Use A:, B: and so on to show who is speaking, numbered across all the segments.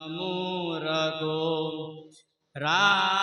A: મુરગો Ram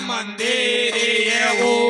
B: mandere, yeah,
A: oh.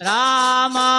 A: 喇嘛。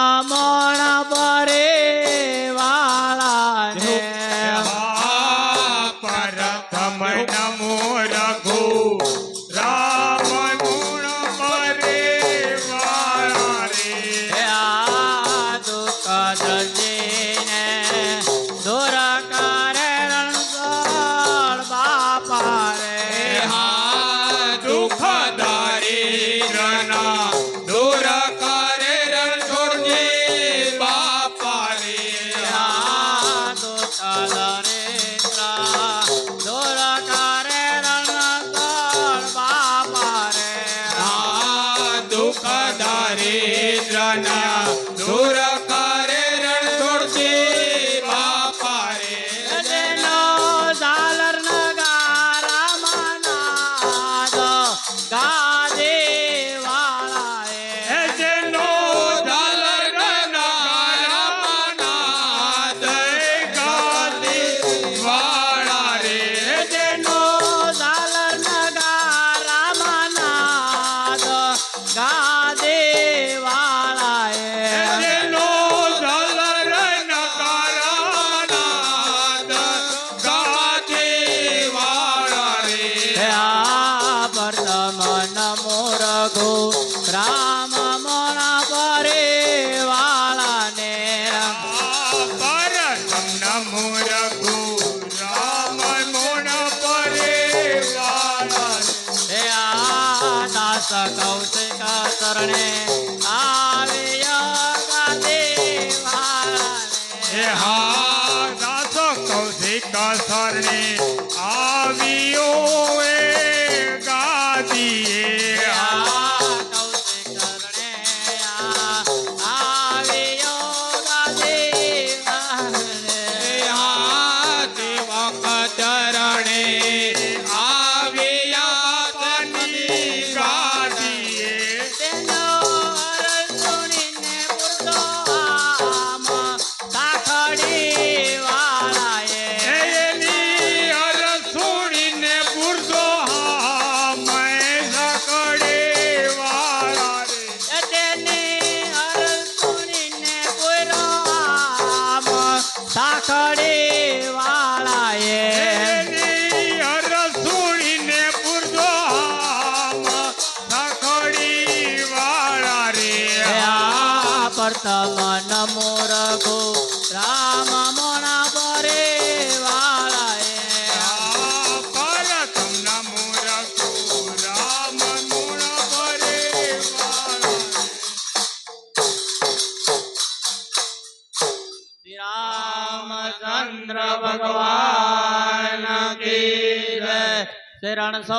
A: Ram
B: મોના
A: પરે વાળાને પર
B: નમો રઘુ રામ.
A: મોના પરે વાળાને આ દાસ કૌશિક ચરણે આવ્યા ગાતે વાળાને.
B: હા દાસ かれ ਸਿਰਣ
A: ਸੋ